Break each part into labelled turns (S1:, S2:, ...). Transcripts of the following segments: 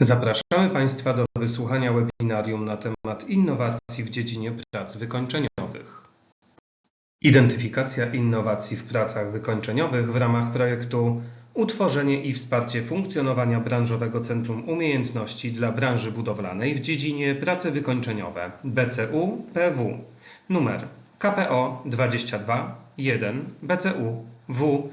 S1: Zapraszamy Państwa do wysłuchania webinarium na temat innowacji w dziedzinie prac wykończeniowych. Identyfikacja innowacji w pracach wykończeniowych w ramach projektu Utworzenie i wsparcie funkcjonowania branżowego Centrum Umiejętności dla branży budowlanej w dziedzinie prace wykończeniowe BCU PW numer KPO 22 1 BCU W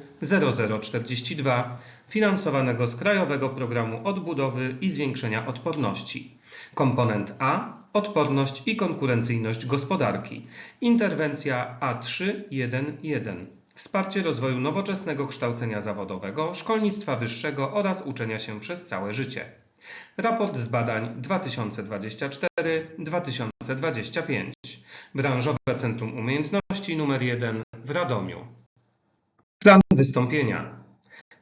S1: 0042 finansowanego z Krajowego Programu Odbudowy i Zwiększenia Odporności. Komponent A odporność i konkurencyjność gospodarki. Interwencja A311 Wsparcie rozwoju nowoczesnego kształcenia zawodowego, szkolnictwa wyższego oraz uczenia się przez całe życie. Raport z badań 2024-2025. Branżowe Centrum Umiejętności nr 1 w Radomiu. Plan wystąpienia.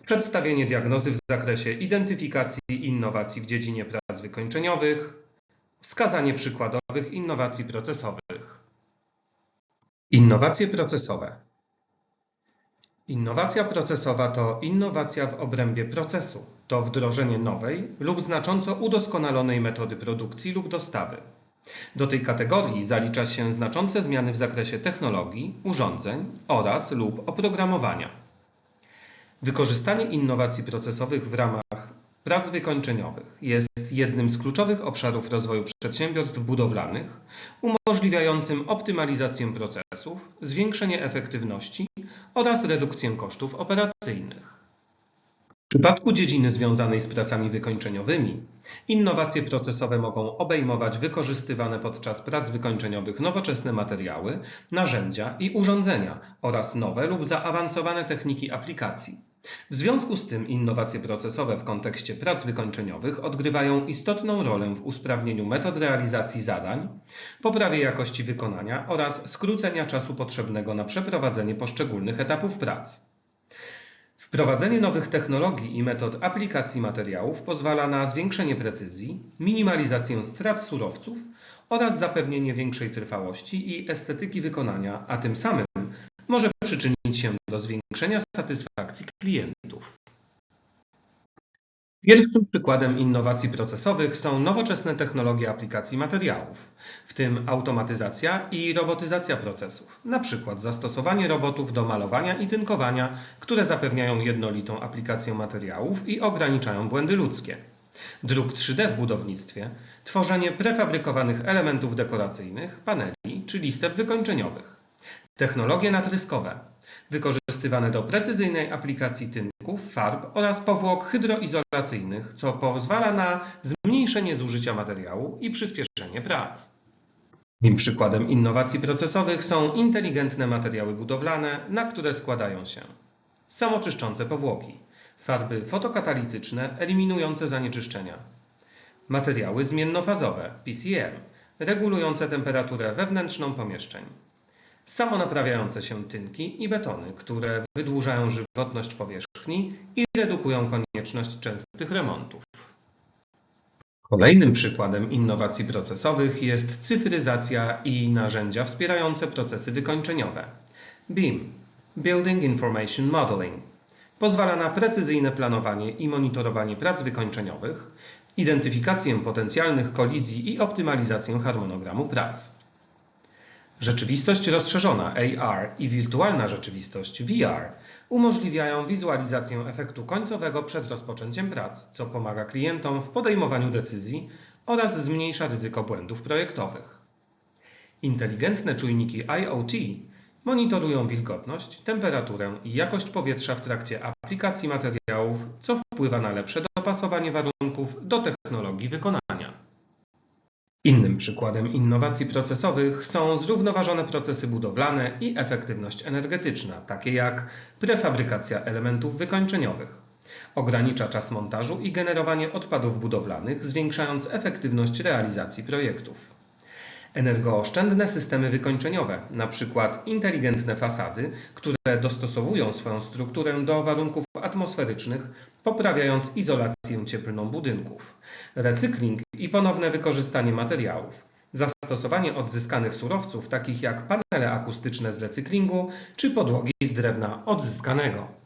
S1: Przedstawienie diagnozy w zakresie identyfikacji innowacji w dziedzinie prac wykończeniowych. Wskazanie przykładowych innowacji procesowych. Innowacje procesowe. Innowacja procesowa to innowacja w obrębie procesu. To wdrożenie nowej lub znacząco udoskonalonej metody produkcji lub dostawy. Do tej kategorii zalicza się znaczące zmiany w zakresie technologii, urządzeń oraz lub oprogramowania. Wykorzystanie innowacji procesowych w ramach prac wykończeniowych jest jednym z kluczowych obszarów rozwoju przedsiębiorstw budowlanych, umożliwiającym optymalizację procesów, zwiększenie efektywności oraz redukcję kosztów operacyjnych. W przypadku dziedziny związanej z pracami wykończeniowymi, innowacje procesowe mogą obejmować wykorzystywane podczas prac wykończeniowych nowoczesne materiały, narzędzia i urządzenia oraz nowe lub zaawansowane techniki aplikacji. W związku z tym innowacje procesowe w kontekście prac wykończeniowych odgrywają istotną rolę w usprawnieniu metod realizacji zadań, poprawie jakości wykonania oraz skrócenia czasu potrzebnego na przeprowadzenie poszczególnych etapów prac. Wprowadzenie nowych technologii i metod aplikacji materiałów pozwala na zwiększenie precyzji, minimalizację strat surowców oraz zapewnienie większej trwałości i estetyki wykonania, a tym samym może przyczynić się do zwiększenia satysfakcji klientów. Pierwszym przykładem innowacji procesowych są nowoczesne technologie aplikacji materiałów, w tym automatyzacja i robotyzacja procesów, np. zastosowanie robotów do malowania i tynkowania, które zapewniają jednolitą aplikację materiałów i ograniczają błędy ludzkie. Druk 3D w budownictwie, tworzenie prefabrykowanych elementów dekoracyjnych, paneli czy listep wykończeniowych. Technologie natryskowe, wykorzystywane do precyzyjnej aplikacji tynków, farb oraz powłok hydroizolacyjnych, co pozwala na zmniejszenie zużycia materiału i przyspieszenie prac. Drugim przykładem innowacji procesowych są inteligentne materiały budowlane, na które składają się samoczyszczące powłoki, farby fotokatalityczne eliminujące zanieczyszczenia, materiały zmiennofazowe PCM, regulujące temperaturę wewnętrzną pomieszczeń, samonaprawiające się tynki i betony, które wydłużają żywotność powierzchni i redukują konieczność częstych remontów. Kolejnym przykładem innowacji procesowych jest cyfryzacja i narzędzia wspierające procesy wykończeniowe. BIM Building Information Modeling pozwala na precyzyjne planowanie i monitorowanie prac wykończeniowych, identyfikację potencjalnych kolizji i optymalizację harmonogramu prac. Rzeczywistość rozszerzona AR i wirtualna rzeczywistość VR umożliwiają wizualizację efektu końcowego przed rozpoczęciem prac, co pomaga klientom w podejmowaniu decyzji oraz zmniejsza ryzyko błędów projektowych. Inteligentne czujniki IoT monitorują wilgotność, temperaturę i jakość powietrza w trakcie aplikacji materiałów, co wpływa na lepsze dopasowanie warunków do technologii wykonania. Innym przykładem innowacji procesowych są zrównoważone procesy budowlane i efektywność energetyczna, takie jak prefabrykacja elementów wykończeniowych. Ogranicza czas montażu i generowanie odpadów budowlanych, zwiększając efektywność realizacji projektów. Energooszczędne systemy wykończeniowe, np. inteligentne fasady, które dostosowują swoją strukturę do warunków atmosferycznych, poprawiając izolację cieplną budynków. Recykling i ponowne wykorzystanie materiałów. Zastosowanie odzyskanych surowców, takich jak panele akustyczne z recyklingu czy podłogi z drewna odzyskanego.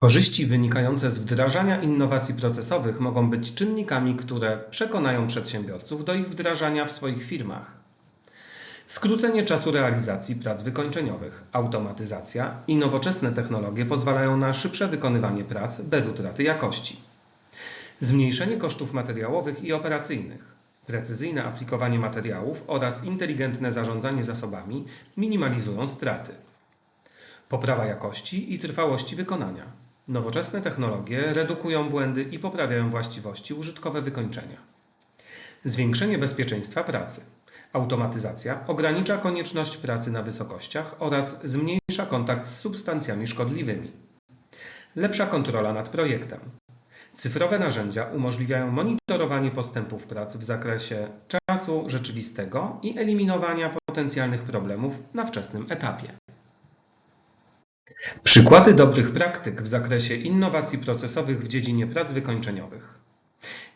S1: Korzyści wynikające z wdrażania innowacji procesowych mogą być czynnikami, które przekonają przedsiębiorców do ich wdrażania w swoich firmach. Skrócenie czasu realizacji prac wykończeniowych, automatyzacja i nowoczesne technologie pozwalają na szybsze wykonywanie prac bez utraty jakości. Zmniejszenie kosztów materiałowych i operacyjnych, precyzyjne aplikowanie materiałów oraz inteligentne zarządzanie zasobami minimalizują straty. Poprawa jakości i trwałości wykonania. Nowoczesne technologie redukują błędy i poprawiają właściwości użytkowe wykończenia. Zwiększenie bezpieczeństwa pracy. Automatyzacja ogranicza konieczność pracy na wysokościach oraz zmniejsza kontakt z substancjami szkodliwymi. Lepsza kontrola nad projektem. Cyfrowe narzędzia umożliwiają monitorowanie postępów prac w zakresie czasu rzeczywistego i eliminowania potencjalnych problemów na wczesnym etapie. Przykłady dobrych praktyk w zakresie innowacji procesowych w dziedzinie prac wykończeniowych.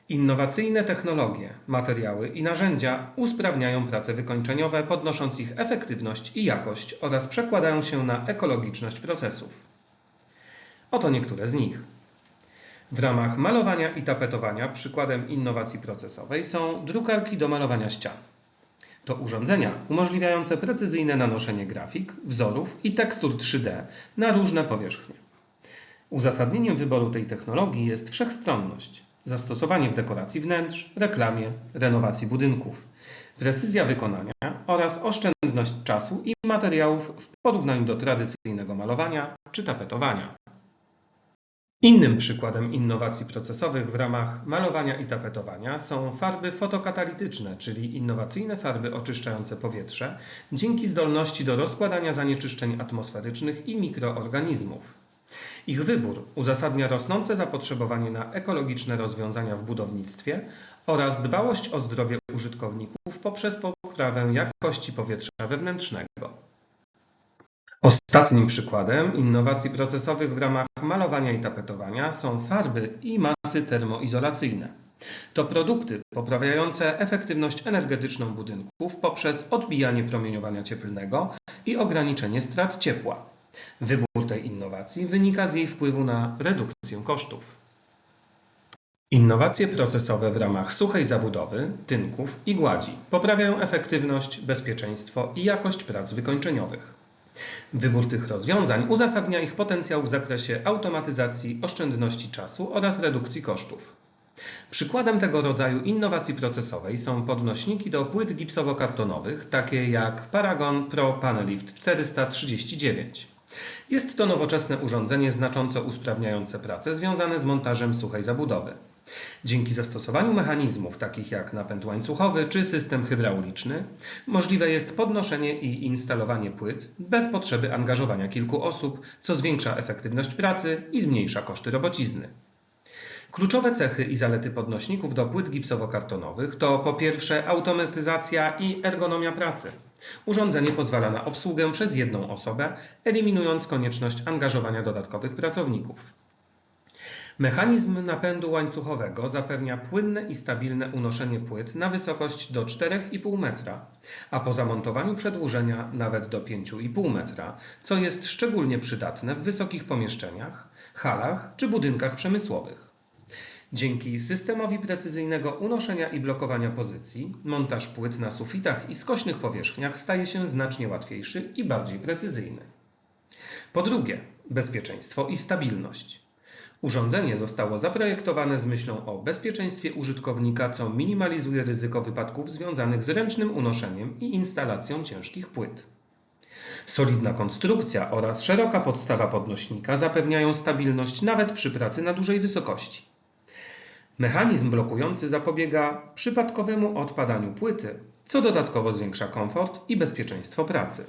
S1: Innowacyjne technologie, materiały i narzędzia usprawniają prace wykończeniowe, podnosząc ich efektywność i jakość oraz przekładają się na ekologiczność procesów. Oto niektóre z nich. W ramach malowania i tapetowania przykładem innowacji procesowej są drukarki do malowania ścian. To urządzenia umożliwiające precyzyjne nanoszenie grafik, wzorów i tekstur 3D na różne powierzchnie. Uzasadnieniem wyboru tej technologii jest wszechstronność, zastosowanie w dekoracji wnętrz, reklamie, renowacji budynków, precyzja wykonania oraz oszczędność czasu i materiałów w porównaniu do tradycyjnego malowania czy tapetowania. Innym przykładem innowacji procesowych w ramach malowania i tapetowania są farby fotokatalityczne, czyli innowacyjne farby oczyszczające powietrze dzięki zdolności do rozkładania zanieczyszczeń atmosferycznych i mikroorganizmów. Ich wybór uzasadnia rosnące zapotrzebowanie na ekologiczne rozwiązania w budownictwie oraz dbałość o zdrowie użytkowników poprzez poprawę jakości powietrza wewnętrznego. Ostatnim przykładem innowacji procesowych w ramach malowania i tapetowania są farby i masy termoizolacyjne. To produkty poprawiające efektywność energetyczną budynków poprzez odbijanie promieniowania cieplnego i ograniczenie strat ciepła. Wybór tej innowacji wynika z jej wpływu na redukcję kosztów. Innowacje procesowe w ramach suchej zabudowy, tynków i gładzi poprawiają efektywność, bezpieczeństwo i jakość prac wykończeniowych. Wybór tych rozwiązań uzasadnia ich potencjał w zakresie automatyzacji, oszczędności czasu oraz redukcji kosztów. Przykładem tego rodzaju innowacji procesowej są podnośniki do płyt gipsowo-kartonowych, takie jak Paragon Pro Panelift 439. Jest to nowoczesne urządzenie znacząco usprawniające prace związane z montażem suchej zabudowy. Dzięki zastosowaniu mechanizmów takich jak napęd łańcuchowy czy system hydrauliczny możliwe jest podnoszenie i instalowanie płyt bez potrzeby angażowania kilku osób, co zwiększa efektywność pracy i zmniejsza koszty robocizny. Kluczowe cechy i zalety podnośników do płyt gipsowo-kartonowych to po pierwsze automatyzacja i ergonomia pracy. Urządzenie pozwala na obsługę przez jedną osobę, eliminując konieczność angażowania dodatkowych pracowników. Mechanizm napędu łańcuchowego zapewnia płynne i stabilne unoszenie płyt na wysokość do 4,5 metra, a po zamontowaniu przedłużenia nawet do 5,5 metra, co jest szczególnie przydatne w wysokich pomieszczeniach, halach czy budynkach przemysłowych. Dzięki systemowi precyzyjnego unoszenia i blokowania pozycji, montaż płyt na sufitach i skośnych powierzchniach staje się znacznie łatwiejszy i bardziej precyzyjny. Po drugie, bezpieczeństwo i stabilność. Urządzenie zostało zaprojektowane z myślą o bezpieczeństwie użytkownika, co minimalizuje ryzyko wypadków związanych z ręcznym unoszeniem i instalacją ciężkich płyt. Solidna konstrukcja oraz szeroka podstawa podnośnika zapewniają stabilność nawet przy pracy na dużej wysokości. Mechanizm blokujący zapobiega przypadkowemu odpadaniu płyty, co dodatkowo zwiększa komfort i bezpieczeństwo pracy.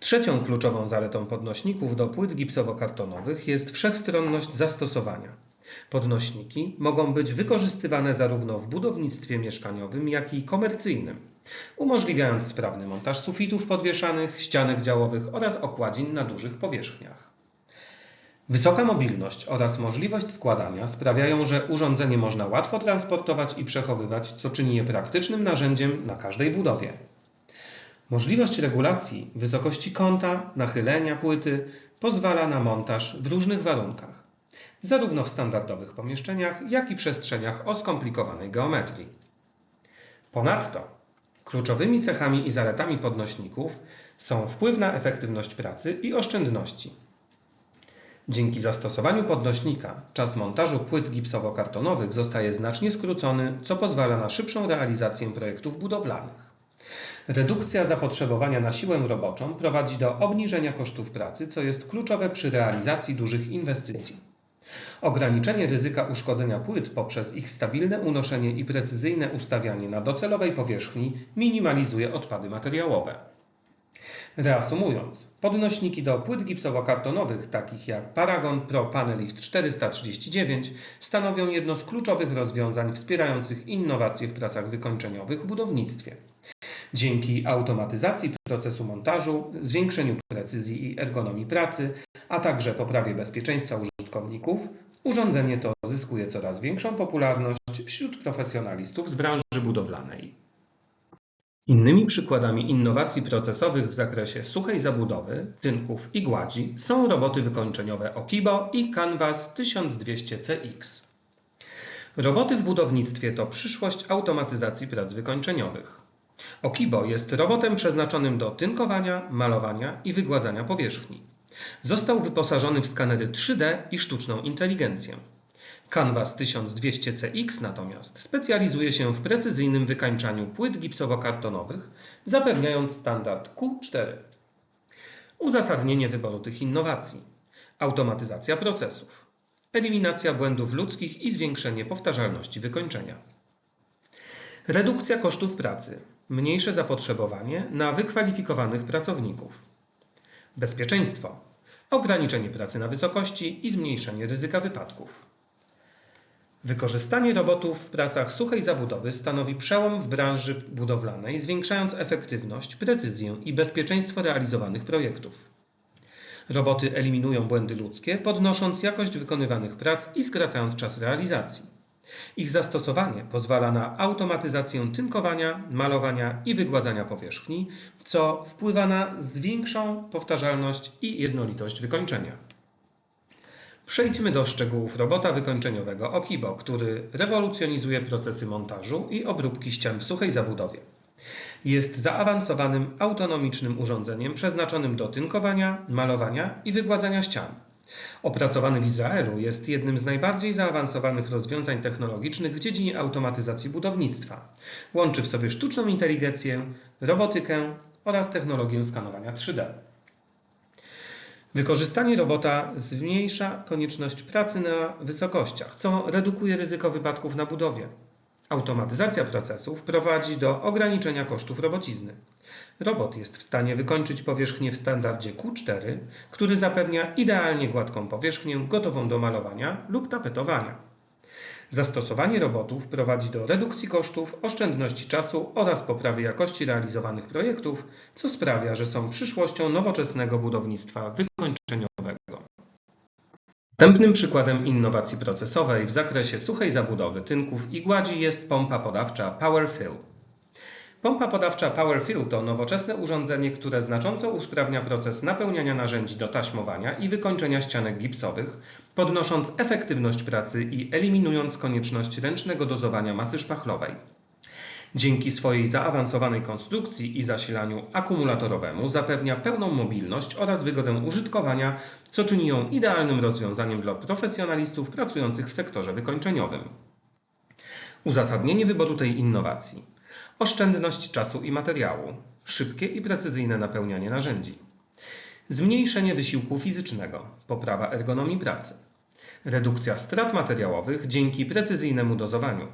S1: Trzecią kluczową zaletą podnośników do płyt gipsowo-kartonowych jest wszechstronność zastosowania. Podnośniki mogą być wykorzystywane zarówno w budownictwie mieszkaniowym, jak i komercyjnym, umożliwiając sprawny montaż sufitów podwieszanych, ścianek działowych oraz okładzin na dużych powierzchniach. Wysoka mobilność oraz możliwość składania sprawiają, że urządzenie można łatwo transportować i przechowywać, co czyni je praktycznym narzędziem na każdej budowie. Możliwość regulacji wysokości kąta, nachylenia płyty pozwala na montaż w różnych warunkach, zarówno w standardowych pomieszczeniach, jak i przestrzeniach o skomplikowanej geometrii. Ponadto kluczowymi cechami i zaletami podnośników są wpływ na efektywność pracy i oszczędności. Dzięki zastosowaniu podnośnika czas montażu płyt gipsowo-kartonowych zostaje znacznie skrócony, co pozwala na szybszą realizację projektów budowlanych. Redukcja zapotrzebowania na siłę roboczą prowadzi do obniżenia kosztów pracy, co jest kluczowe przy realizacji dużych inwestycji. Ograniczenie ryzyka uszkodzenia płyt poprzez ich stabilne unoszenie i precyzyjne ustawianie na docelowej powierzchni minimalizuje odpady materiałowe. Reasumując, podnośniki do płyt gipsowo-kartonowych, takich jak Paragon Pro Panelift 439, stanowią jedno z kluczowych rozwiązań wspierających innowacje w pracach wykończeniowych w budownictwie. Dzięki automatyzacji procesu montażu, zwiększeniu precyzji i ergonomii pracy, a także poprawie bezpieczeństwa użytkowników, urządzenie to zyskuje coraz większą popularność wśród profesjonalistów z branży budowlanej. Innymi przykładami innowacji procesowych w zakresie suchej zabudowy, tynków i gładzi są roboty wykończeniowe Okibo i Canvas 1200CX. Roboty w budownictwie to przyszłość automatyzacji prac wykończeniowych. Okibo jest robotem przeznaczonym do tynkowania, malowania i wygładzania powierzchni. Został wyposażony w skanery 3D i sztuczną inteligencję. Canvas 1200CX natomiast specjalizuje się w precyzyjnym wykańczaniu płyt gipsowo-kartonowych, zapewniając standard Q4. Uzasadnienie wyboru tych innowacji: automatyzacja procesów, eliminacja błędów ludzkich i zwiększenie powtarzalności wykończenia. Redukcja kosztów pracy, mniejsze zapotrzebowanie na wykwalifikowanych pracowników. Bezpieczeństwo, ograniczenie pracy na wysokości i zmniejszenie ryzyka wypadków. Wykorzystanie robotów w pracach suchej zabudowy stanowi przełom w branży budowlanej, zwiększając efektywność, precyzję i bezpieczeństwo realizowanych projektów. Roboty eliminują błędy ludzkie, podnosząc jakość wykonywanych prac i skracając czas realizacji. Ich zastosowanie pozwala na automatyzację tynkowania, malowania i wygładzania powierzchni, co wpływa na zwiększą powtarzalność i jednolitość wykończenia. Przejdźmy do szczegółów robota wykończeniowego Okibo, który rewolucjonizuje procesy montażu i obróbki ścian w suchej zabudowie. Jest zaawansowanym, autonomicznym urządzeniem przeznaczonym do tynkowania, malowania i wygładzania ścian. Opracowany w Izraelu jest jednym z najbardziej zaawansowanych rozwiązań technologicznych w dziedzinie automatyzacji budownictwa. Łączy w sobie sztuczną inteligencję, robotykę oraz technologię skanowania 3D. Wykorzystanie robota zmniejsza konieczność pracy na wysokościach, co redukuje ryzyko wypadków na budowie. Automatyzacja procesów prowadzi do ograniczenia kosztów robocizny. Robot jest w stanie wykończyć powierzchnię w standardzie Q4, który zapewnia idealnie gładką powierzchnię gotową do malowania lub tapetowania. Zastosowanie robotów prowadzi do redukcji kosztów, oszczędności czasu oraz poprawy jakości realizowanych projektów, co sprawia, że są przyszłością nowoczesnego budownictwa wykończeniowego. Następnym przykładem innowacji procesowej w zakresie suchej zabudowy tynków i gładzi jest pompa podawcza PowerFill. Pompa podawcza PowerFill to nowoczesne urządzenie, które znacząco usprawnia proces napełniania narzędzi do taśmowania i wykończenia ścianek gipsowych, podnosząc efektywność pracy i eliminując konieczność ręcznego dozowania masy szpachlowej. Dzięki swojej zaawansowanej konstrukcji i zasilaniu akumulatorowemu zapewnia pełną mobilność oraz wygodę użytkowania, co czyni ją idealnym rozwiązaniem dla profesjonalistów pracujących w sektorze wykończeniowym. Uzasadnienie wyboru tej innowacji: oszczędność czasu i materiału, szybkie i precyzyjne napełnianie narzędzi, zmniejszenie wysiłku fizycznego, poprawa ergonomii pracy, redukcja strat materiałowych dzięki precyzyjnemu dozowaniu.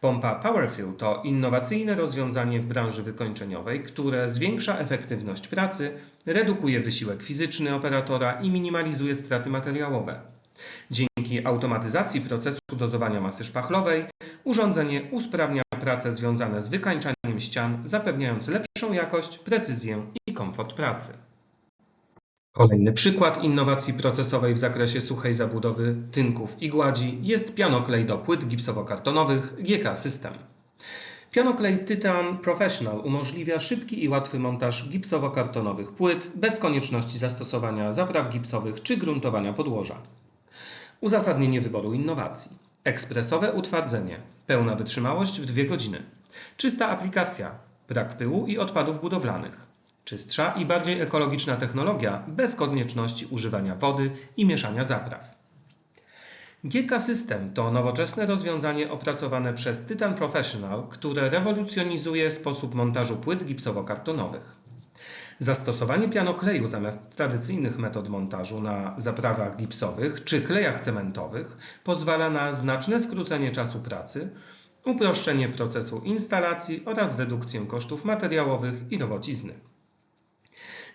S1: Pompa PowerFill to innowacyjne rozwiązanie w branży wykończeniowej, które zwiększa efektywność pracy, redukuje wysiłek fizyczny operatora i minimalizuje straty materiałowe. Dzięki automatyzacji procesu dozowania masy szpachlowej urządzenie usprawnia prace związane z wykańczaniem ścian, zapewniając lepszą jakość, precyzję i komfort pracy. Kolejny przykład innowacji procesowej w zakresie suchej zabudowy tynków i gładzi jest pianoklej do płyt gipsowo-kartonowych GK System. Pianoklej Titan Professional umożliwia szybki i łatwy montaż gipsowo-kartonowych płyt bez konieczności zastosowania zapraw gipsowych czy gruntowania podłoża. Uzasadnienie wyboru innowacji. Ekspresowe utwardzenie. Pełna wytrzymałość w 2 godziny. Czysta aplikacja. Brak pyłu i odpadów budowlanych. Czystsza i bardziej ekologiczna technologia bez konieczności używania wody i mieszania zapraw. GK System to nowoczesne rozwiązanie opracowane przez Titan Professional, które rewolucjonizuje sposób montażu płyt gipsowo-kartonowych. Zastosowanie pianokleju zamiast tradycyjnych metod montażu na zaprawach gipsowych czy klejach cementowych pozwala na znaczne skrócenie czasu pracy, uproszczenie procesu instalacji oraz redukcję kosztów materiałowych i robocizny.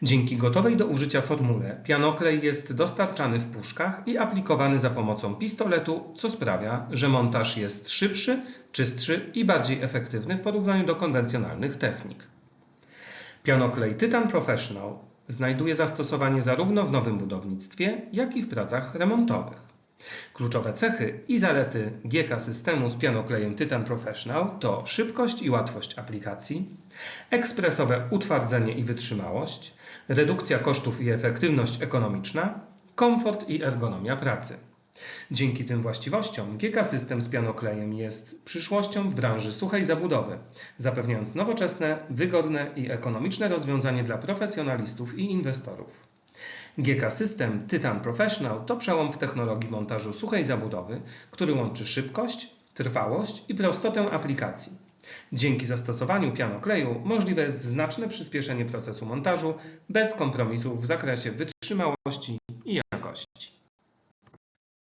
S1: Dzięki gotowej do użycia formule pianoklej jest dostarczany w puszkach i aplikowany za pomocą pistoletu, co sprawia, że montaż jest szybszy, czystszy i bardziej efektywny w porównaniu do konwencjonalnych technik. Pianoklej Titan Professional znajduje zastosowanie zarówno w nowym budownictwie, jak i w pracach remontowych. Kluczowe cechy i zalety GK systemu z pianoklejem Titan Professional to szybkość i łatwość aplikacji, ekspresowe utwardzenie i wytrzymałość, redukcja kosztów i efektywność ekonomiczna, komfort i ergonomia pracy. Dzięki tym właściwościom GK System z pianoklejem jest przyszłością w branży suchej zabudowy, zapewniając nowoczesne, wygodne i ekonomiczne rozwiązanie dla profesjonalistów i inwestorów. GK System Titan Professional to przełom w technologii montażu suchej zabudowy, który łączy szybkość, trwałość i prostotę aplikacji. Dzięki zastosowaniu pianokleju możliwe jest znaczne przyspieszenie procesu montażu bez kompromisów w zakresie wytrzymałości i jakości.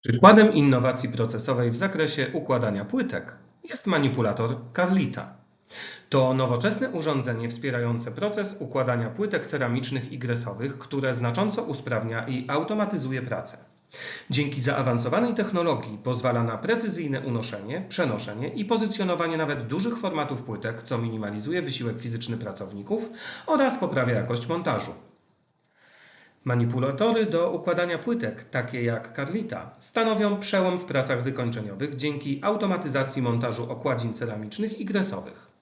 S1: Przykładem innowacji procesowej w zakresie układania płytek jest manipulator Carlita. To nowoczesne urządzenie wspierające proces układania płytek ceramicznych i gresowych, które znacząco usprawnia i automatyzuje pracę. Dzięki zaawansowanej technologii pozwala na precyzyjne unoszenie, przenoszenie i pozycjonowanie nawet dużych formatów płytek, co minimalizuje wysiłek fizyczny pracowników oraz poprawia jakość montażu. Manipulatory do układania płytek, takie jak Carlita, stanowią przełom w pracach wykończeniowych dzięki automatyzacji montażu okładzin ceramicznych i gresowych.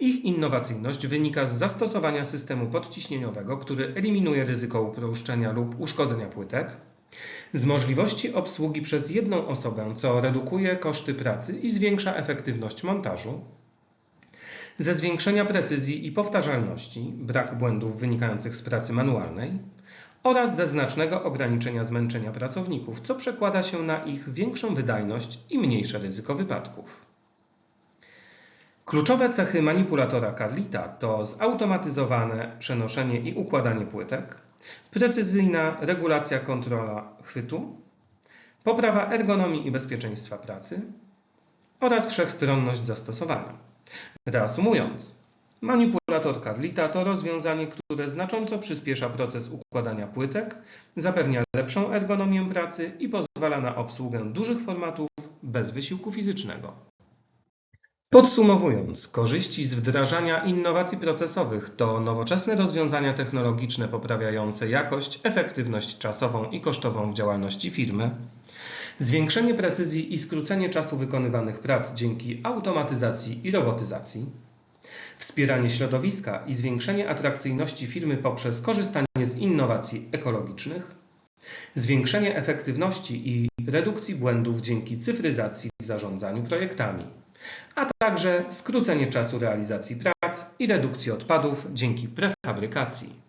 S1: Ich innowacyjność wynika z zastosowania systemu podciśnieniowego, który eliminuje ryzyko uproszczenia lub uszkodzenia płytek, z możliwości obsługi przez jedną osobę, co redukuje koszty pracy i zwiększa efektywność montażu, ze zwiększenia precyzji i powtarzalności, brak błędów wynikających z pracy manualnej oraz ze znacznego ograniczenia zmęczenia pracowników, co przekłada się na ich większą wydajność i mniejsze ryzyko wypadków. Kluczowe cechy manipulatora Carlita to zautomatyzowane przenoszenie i układanie płytek, precyzyjna regulacja kontrola chwytu, poprawa ergonomii i bezpieczeństwa pracy oraz wszechstronność zastosowania. Reasumując, manipulator Carlita to rozwiązanie, które znacząco przyspiesza proces układania płytek, zapewnia lepszą ergonomię pracy i pozwala na obsługę dużych formatów bez wysiłku fizycznego. Podsumowując, korzyści z wdrażania innowacji procesowych to nowoczesne rozwiązania technologiczne poprawiające jakość, efektywność czasową i kosztową w działalności firmy, zwiększenie precyzji i skrócenie czasu wykonywanych prac dzięki automatyzacji i robotyzacji, wspieranie środowiska i zwiększenie atrakcyjności firmy poprzez korzystanie z innowacji ekologicznych, zwiększenie efektywności i redukcji błędów dzięki cyfryzacji w zarządzaniu projektami a także skrócenie czasu realizacji prac i redukcji odpadów dzięki prefabrykacji.